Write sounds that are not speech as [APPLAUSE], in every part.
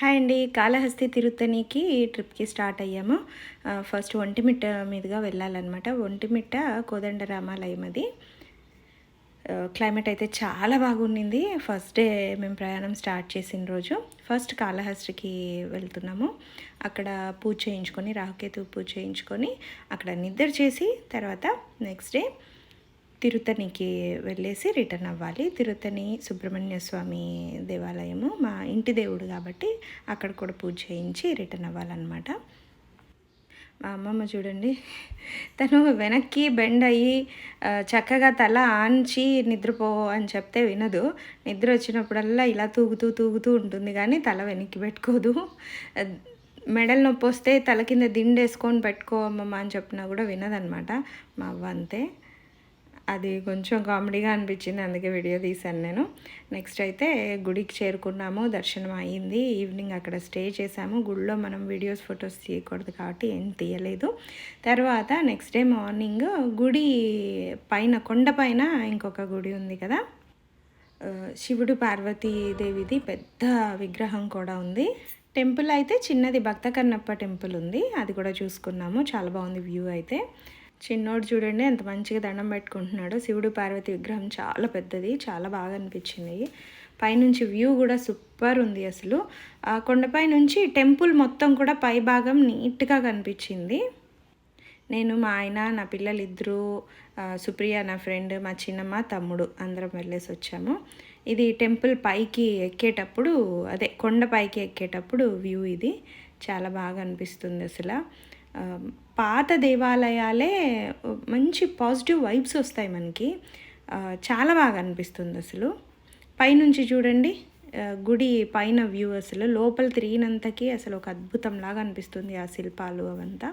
Hi అండి. కాళహస్తి తిరుత్తనికి ట్రిప్కి start అయ్యాము. ఫస్ట్ ఒంటిమిట్ట మీదుగా వెళ్ళాలన్నమాట. ఒంటిమిట్ట కోదండరామాలయం అది. క్లైమేట్ అయితే చాలా బాగుండింది. ఫస్ట్ డే మేము ప్రయాణం స్టార్ట్ చేసిన రోజు. ఫస్ట్ కాళహస్తికి వెళ్తున్నాము. అక్కడ పూజ చేయించుకొని రాహుకేతు పూజ చేయించుకొని అక్కడ నిద్ర చేసి తర్వాత నెక్స్ట్ డే తిరుతనికి వెళ్ళేసి రిటర్న్ అవ్వాలి. తిరుతని సుబ్రహ్మణ్య స్వామి దేవాలయము మా ఇంటి దేవుడు కాబట్టి అక్కడ కూడా పూజ చేయించి రిటర్న్ అవ్వాలన్నమాట. మా అమ్మమ్మ చూడండి తను వెనక్కి బెండ్ అయ్యి చక్కగా తల ఆంచి నిద్రపో అని చెప్తే వినదు. నిద్ర వచ్చినప్పుడల్లా ఇలా తూగుతూ తూగుతూ ఉంటుంది కానీ తల వెనక్కి పెట్టుకోదు. మెడల్ నొప్పి వస్తే తల కింద దిండేసుకొని పెట్టుకో అమ్మమ్మ అని చెప్పినా కూడా వినదనమాట మా అవ్వ అంతే. అది కొంచెం కామెడీగా అనిపించింది అందుకే వీడియో తీశాను నేను. నెక్స్ట్ అయితే గుడికి చేరుకున్నాము దర్శనం అయ్యింది ఈవినింగ్ అక్కడ స్టే చేసాము గుడిలో మనం వీడియోస్ ఫొటోస్ తీయకూడదు కాబట్టి ఏం తీయలేదు. తర్వాత నెక్స్ట్ డే మార్నింగ్ గుడి పైన కొండ పైన ఇంకొక గుడి ఉంది కదా? శివుడు పార్వతీదేవిది పెద్ద విగ్రహం కూడా ఉంది. టెంపుల్ అయితే చిన్నది భక్త కన్నప్ప టెంపుల్ ఉంది. అది కూడా చూసుకున్నాము. చాలా బాగుంది వ్యూ అయితే. చిన్నోడు చూడండి ఎంత మంచిగా దండం పెట్టుకుంటున్నాడు. శివుడు పార్వతి విగ్రహం చాలా పెద్దది చాలా బాగా అనిపించింది. పైనుంచి వ్యూ కూడా సూపర్ ఉంది అసలు. కొండపై నుంచి టెంపుల్ మొత్తం కూడా పై భాగం నీట్గా కనిపించింది. నేను మా ఆయన నా పిల్లలు ఇద్దరు సుప్రియ నా ఫ్రెండ్ మా చిన్నమ్మ తమ్ముడు అందరం వెళ్ళేసి వచ్చాము. ఇది టెంపుల్ పైకి ఎక్కేటప్పుడు అదే కొండ పైకి ఎక్కేటప్పుడు వ్యూ ఇది. చాలా బాగా అనిపిస్తుంది అసలు. పాత దేవాలయాలే మంచి పాజిటివ్ వైబ్స్ వస్తాయి మనకి. చాలా బాగా అనిపిస్తుంది అసలు. పైనుంచి చూడండి గుడి పైన వ్యూ అసలు లోపల తిరిగినంతకి అసలు ఒక అద్భుతంలాగా అనిపిస్తుంది ఆ శిల్పాలు అవంతా.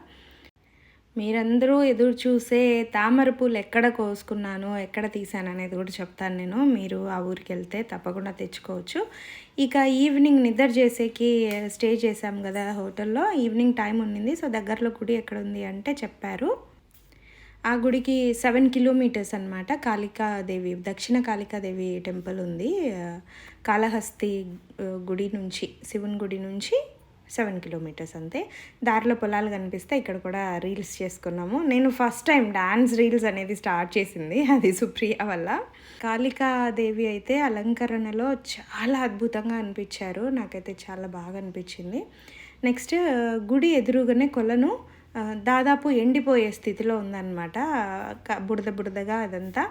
మీరందరూ ఎదురు చూసే తామర పూలు ఎక్కడ కోసుకున్నాను ఎక్కడ తీసాను అనేది కూడా చెప్తాను నేను. మీరు ఆ ఊరికి వెళ్తే తప్పకుండా తెచ్చుకోవచ్చు. ఇక ఈవినింగ్ నిద్ర చేసేకి స్టే చేసాం కదా హోటల్లో. ఈవినింగ్ టైం ఉండింది సో దగ్గరలో గుడి ఎక్కడ ఉంది అంటే చెప్పారు. ఆ గుడికి సెవెన్ కిలోమీటర్స్ అనమాట కాళికాదేవి దక్షిణ కాళికాదేవి టెంపుల్ ఉంది. కాళహస్తి గుడి నుంచి శివుని గుడి నుంచి. సెవెన్ కిలోమీటర్స్ అంతే. దారిలో పొలాలు కనిపిస్తే ఇక్కడ కూడా రీల్స్ చేసుకున్నాము. నేను ఫస్ట్ టైం డాన్స్ రీల్స్ అనేది స్టార్ట్ చేసింది అది సుప్రియ వల్ల. కాళికాదేవి అయితే అలంకరణలో చాలా అద్భుతంగా అనిపించారు. నాకైతే చాలా బాగా అనిపించింది. నెక్స్ట్ గుడి ఎదురుగానే కొలను దాదాపు ఎండిపోయే స్థితిలో ఉందన్నమాట. బుడద బుడదగా అదంతా.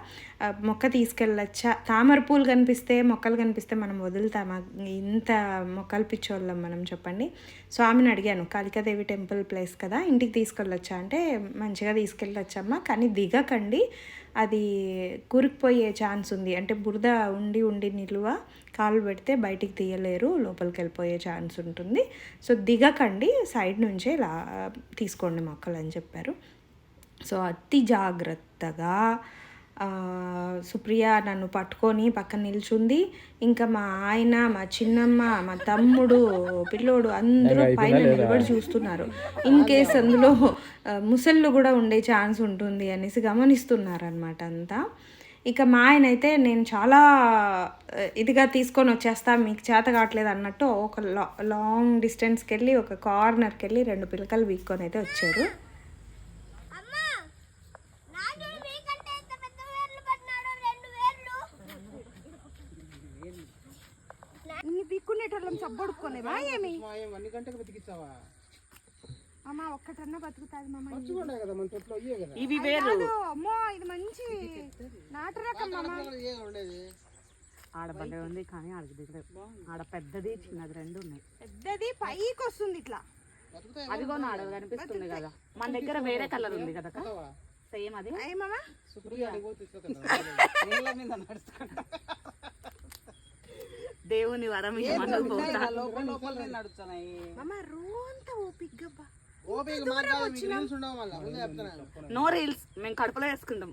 మొక్క తీసుకెళ్ళచ్చా? తామర పూలు కనిపిస్తే మొక్కలు కనిపిస్తే మనం వదులుతామా? ఇంత మొక్కలు పిచ్చోళ్ళం మనం చెప్పండి. స్వామిని అడిగాను కాళికాదేవి టెంపుల్ ప్లేస్ కదా ఇంటికి తీసుకెళ్ళొచ్చా? అంటే మంచిగా తీసుకెళ్ళొచ్చమ్మా కానీ దిగకండి. అది కూరుకుపోయే ఛాన్స్ ఉంది. అంటే బురద ఉండి ఉండి నిలువ కాలు పెడితే బయటికి తీయలేరు లోపలికి వెళ్ళిపోయే ఛాన్స్ ఉంటుంది. సో దిగకండి సైడ్ నుంచే ఇలా తీసుకోండి మొక్కలు అని చెప్పారు. సో అతి జాగ్రత్తగా సుప్రియ నన్ను పట్టుకొని పక్కన నిల్చుంది. ఇంకా మా ఆయన మా చిన్నమ్మ మా తమ్ముడు పిల్లోడు అందరూ పైన నిలబడి చూస్తున్నారు. ఇన్ కేస్ అందులో ముసళ్ళు కూడా ఉండే ఛాన్స్ ఉంటుంది అనేసి గమనిస్తున్నారు అనమాట అంతా. ఇక మా ఆయన అయితే నేను చాలా ఇదిగా తీసుకొని వచ్చేస్తా మీకు చేత కావట్లేదు అన్నట్టు ఒక లాంగ్ డిస్టెన్స్కి వెళ్ళి ఒక కార్నర్కి వెళ్ళి రెండు పిలకలు వీక్కొని అయితే వచ్చారు. పీక్కునేటోళ్ళం సబ్బొడుకోలేవా ఏమి అన్ని గంటకు బతికిస్తావా అమ్మా ఒక్కటన్నా బతుకుతాది మామ చూడండి కదా మన తొట్లో? అయ్యే కదా? ఇవి వేరు కాదు, అమ్మో ఇది మంచి నాటు రకం మామ. ఆడ ఉంది కానీ ఆడకి దిగలేదు ఆడ పెద్దది చిన్నది రెండు ఉన్నాయి. పెద్దది పైకి వస్తుంది ఇట్లా. అదిగో ఆడ కనిపిస్తుంది కదా. మన దగ్గర వేరే కలర్ ఉంది కదా సేమ్ అది. [LAUGHS] ముందే చెప్తున్నాను నో రీల్స్ మేము కడుపులో వేసుకుంటాం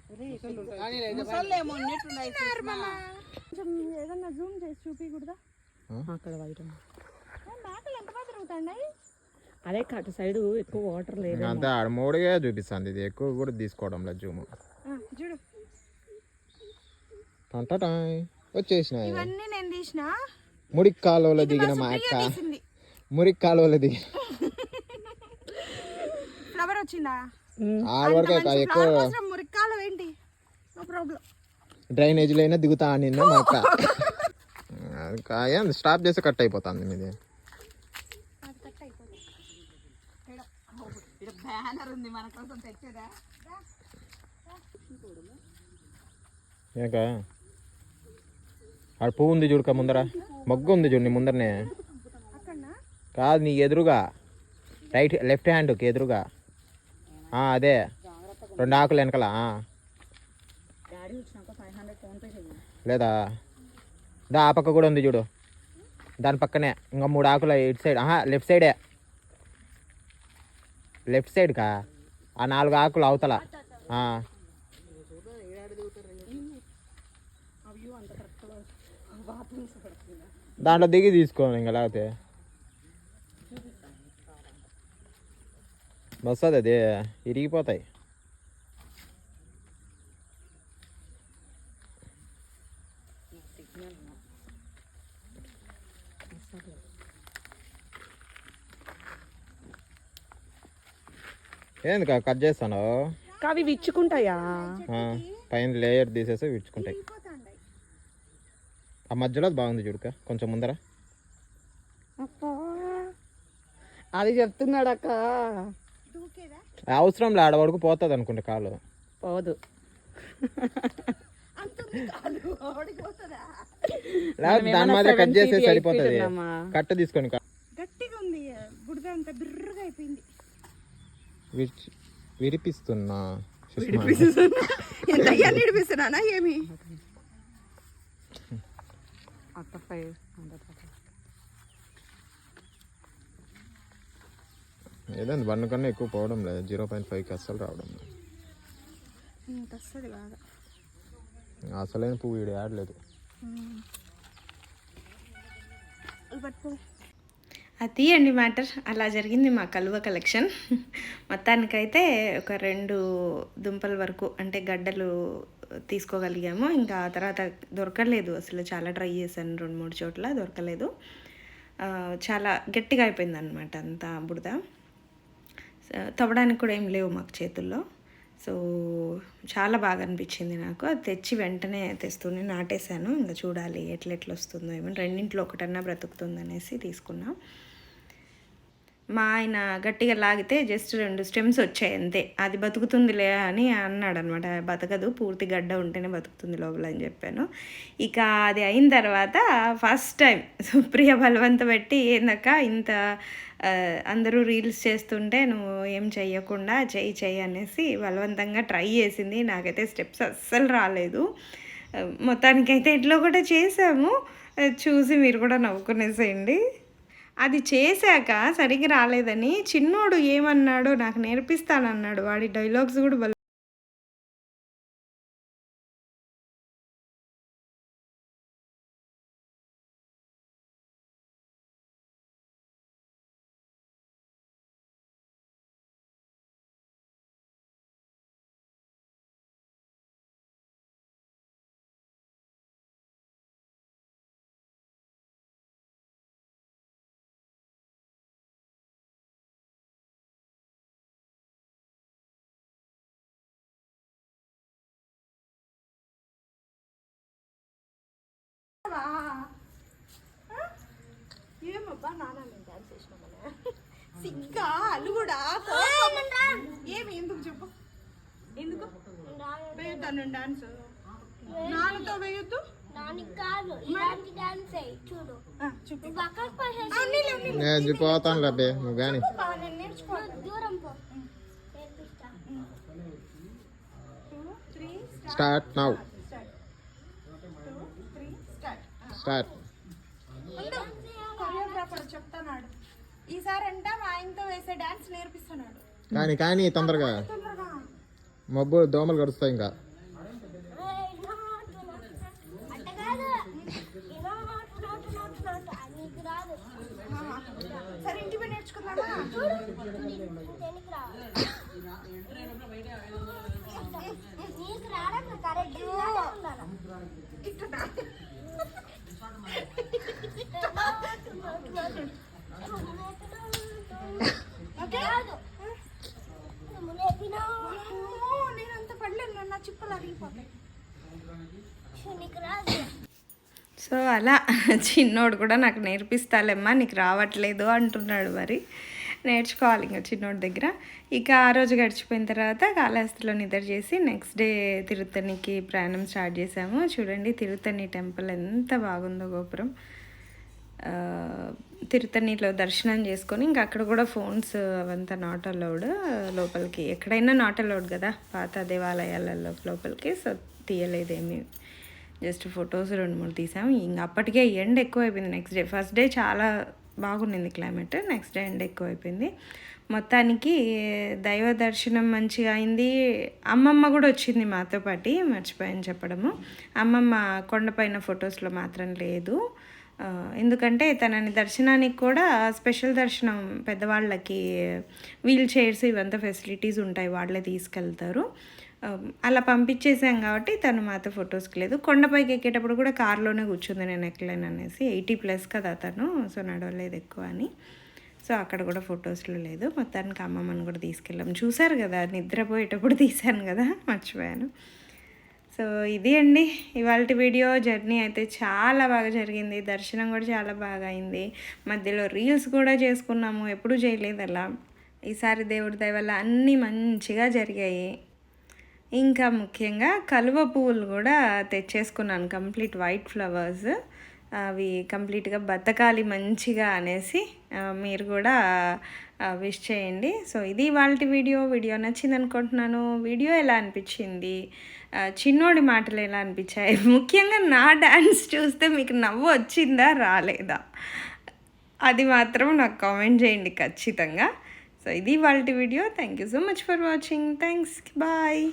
ఏదన్నా జూమ్ చేసి చూపించకూడదా అక్కడ తిరుగుతాయి అదే అటు సైడ్ ఎక్కువ వాటర్ లేదు అంతా ఆడ మూడుగా చూపిస్తుంది. ఇది ఎక్కువ కూడా తీసుకోవడం లేదు జూమ్ చూడు. టంటటాయ్ వచ్చేసినాయి ఇవన్నీ నేను తీసిన. ముడి కాలువలో దిగిన మా అక్క. మురికి కాలువలు దిగి ఫ్లవర్ వచ్చిందా? ఆడ వరకు మంచి ఎక్కువ కోసం మురికాలు ఏంటి? నో ప్రాబ్లం డ్రైనేజీలో అయినా దిగుతా నిన్న మా అక్క. అది కాయ స్టాప్ చేస్తే కట్ అయిపోతుంది మీది. బ్యానర్ ఉంది మన కోసం తెచ్చేదా? ఏక? ఆడ పువ్వు ఉంది చూడక ముందర. మగ్గు ఉంది చూడు నీ ముందరనే. కాదు నీ ఎదురుగా. రైట్ లెఫ్ట్ హ్యాండ్కి ఎదురుగా. అదే. రెండు ఆకులు వెనకల లేదా? దా ఆ పక్క కూడా ఉంది చూడు. దాని పక్కనే. ఇంకా మూడు ఆకులు ఇటు సైడ్ ఆహా లెఫ్ట్ సైడే లెఫ్ట్ సైడ్కా ఆ నాలుగు ఆకులు అవతల ఆ. దాంట్లో దిగి తీసుకో ఇంకా లేకపోతే. వస్తుంది అది ఇరిగిపోతాయి. ఏంది కట్ చేస్తాను అవి విచ్చుకుంటాయా? పైన లేయర్ తీసేసి విడుచుకుంటాయి ఆ మధ్యలో అది బాగుంది చూడుక కొంచెం ముందర. అది చెప్తున్నాడు అక్క అవసరం లే ఆడ వరకు పోతుంది అనుకుంటా కాలు. పోదు. దాని మాదిరి కట్ చేస్తే సరిపోతుంది. కట్ట తీసుకొని గట్టిగా ఉంది బుడద అంత బిర్రగా అయిపోయింది. విడిచి విరిపిస్తున్నా ఎంత నిడిపిస్తున్నానా ఏమి? అక్క ఫైవ్ ఏదండి వన్ కన్నా ఎక్కువ పోవడం లేదు. జీరో పాయింట్ ఫైవ్కి అస్సలు రావడం లేదు. వస్తుంది బాగా. అసలైన పువ్వు ఈడ ఆడలేదు పట్టుకో. అది తీయండి మ్యాటర్. అలా జరిగింది మా కలువ కలెక్షన్. మొత్తానికైతే ఒక రెండు దుంపల వరకు అంటే గడ్డలు తీసుకోగలిగాము. ఇంకా ఆ తర్వాత దొరకలేదు. అసలు చాలా ట్రై చేశాను రెండు మూడు చోట్ల దొరకలేదు. చాలా గట్టిగా అయిపోయింది అనమాట అంతా బుడద సో, తవ్వడానికి కూడా ఏం లేవు మాకు చేతుల్లో. సో చాలా బాగా అనిపించింది నాకు. అది తెచ్చి వెంటనే తెస్తూనే నాటేశాను. ఇంకా చూడాలి ఎట్లా ఎట్లా వస్తుందో ఏమో. రెండింటిలో ఒకటన్నా బ్రతుకుతుంది అనేసి తీసుకున్నా. మా ఆయన గట్టిగా లాగితే జస్ట్ రెండు స్టెమ్స్ వచ్చాయి అంతే. అది బతుకుతుందిలే అని అన్నాడు అనమాట బతకదు పూర్తి గడ్డ ఉంటేనే బతుకుతుంది లోపల అని చెప్పాను. ఇక అది అయిన తర్వాత ఫస్ట్ టైం సుప్రియ బలవంత పెట్టి ఏందక్క ఇంత అందరూ రీల్స్ చేస్తుంటే నువ్వు ఏం చెయ్యకుండా చెయ్యి చెయ్యి అనేసి బలవంతంగా ట్రై చేసింది. నాకైతే స్టెప్స్ అస్సలు రాలేదు. మొత్తానికైతే ఎట్లో కూడా చేసాము. చూసి మీరు కూడా నవ్వుకునేసేయండి. అది చేశాక సరిగ్గా రాలేదని చిన్నోడు ఏమన్నాడో నాకు నేర్పిస్తానన్నాడు. వాడి డైలాగ్స్ కూడా భలే ఏమబ్బా నాన్న నేను డాన్స్ చేసినామనే సిగ్గా అలుగుడా ఏమి ఎందుకు చెప్పు. ఎందుకు? వేయొద్దా? నేను డాన్స్ నాన్నతో వేయొద్దు నువ్వు. నేను పోతాను కానీ నేర్చుకో. నువ్వు దూరం పో నేర్పిస్తా two three start now start two three start. Start choreographer చెప్తున్నాడు. ఈసారి అంట మా ఆయనతో వేసే డాన్స్ నేర్పిస్తున్నాడు. కానీ కానీ తొందరగా. మబ్బు దోమలు కరుస్తాయి ఇంకా. సరే ఇంటి నేర్చుకుందామా దేనికి రావాలి నీకు రావడం కరెక్ట్ ఉండాలి ఇట్లా నోటు నోటు నోటు చిప్పలు అరిగిపోతాయి నీకు రాదు సో అలా చిన్నోడు కూడా నాకు నేర్పిస్తాలేమ్మా నీకు రావట్లేదు అంటున్నాడు మరి. నేర్చుకోవాలి ఇంకా చిన్నోడి దగ్గర. ఇక ఆ రోజు గడిచిపోయిన తర్వాత కాళహస్తిలో నిద్ర చేసి నెక్స్ట్ డే తిరుత్తనికి ప్రయాణం స్టార్ట్ చేసాము. చూడండి తిరుత్తని టెంపుల్ ఎంత బాగుందో గోపురం. తిరుతనిలో దర్శనం చేసుకొని ఇంకా అక్కడ కూడా ఫోన్స్ అవంతా నాట్ అలౌడ్ లోపలికి ఎక్కడైనా నాట్ అలౌడ్ కదా పాత దేవాలయాలలో లోపలికి. సో తీయలేదేమి. జస్ట్ ఫొటోస్ రెండు మూడు తీసాం. ఇంక అప్పటికే ఎండ ఎక్కువ అయిపోయింది నెక్స్ట్ డే ఫస్ట్ డే చాలా బాగుండింది క్లైమేట్ నెక్స్ట్ డే ఎండ ఎక్కువ అయిపోయింది మొత్తానికి దైవ దర్శనం మంచిగా అయింది. అమ్మమ్మ కూడా వచ్చింది మాతో పాటి మర్చిపోయాను చెప్పడము. అమ్మమ్మ కొండపైన ఫొటోస్లో మాత్రం లేదు. ఎందుకంటే తనని దర్శనానికి కూడా స్పెషల్ దర్శనం పెద్దవాళ్ళకి వీల్ చైర్స్ ఇవంతా ఫెసిలిటీస్ ఉంటాయి వాళ్ళే తీసుకెళ్తారు. అలా పంపించేసాం కాబట్టి తను మాతో ఫొటోస్కి లేదు. కొండపైకి ఎక్కేటప్పుడు కూడా కార్లోనే కూర్చుంది నేను ఎక్కలేను అనేసి. ఎయిటీ ప్లస్ కదా తను సో నడవలేదు ఎక్కువ అని. సో అక్కడ కూడా ఫొటోస్లో లేదు. మొత్తానికి అమ్మమ్మని కూడా తీసుకెళ్ళాం. చూసారు కదా నిద్రపోయేటప్పుడు తీశాను కదా మర్చిపోయాను. సో ఇది అండి. ఇవాళ వీడియో జర్నీ అయితే చాలా బాగా జరిగింది. దర్శనం కూడా చాలా బాగా అయింది. మధ్యలో రీల్స్ కూడా చేసుకున్నాము. ఎప్పుడూ చేయలేదు అలా. ఈసారి దేవుడి దయ వల్ల అన్నీ మంచిగా జరిగాయి. ఇంకా ముఖ్యంగా కలువ పువ్వులు కూడా తెచ్చేసుకున్నాను కంప్లీట్ వైట్ ఫ్లవర్స్ అవి కంప్లీట్గా బతకాలి మంచిగా అనేసి మీరు కూడా విష్ చేయండి. సో ఇది వాళ్ళ వీడియో. వీడియో నచ్చింది అనుకుంటున్నాను. వీడియో ఎలా అనిపించింది? చిన్నోడి మాటలు ఎలా అనిపించాయి? [LAUGHS] ముఖ్యంగా నా డ్యాన్స్ చూస్తే మీకు నవ్వు వచ్చిందా రాలేదా? అది మాత్రం నాకు కామెంట్ చేయండి ఖచ్చితంగా. సో ఇది వాళ్ళ video. Thank you so much for watching thanks bye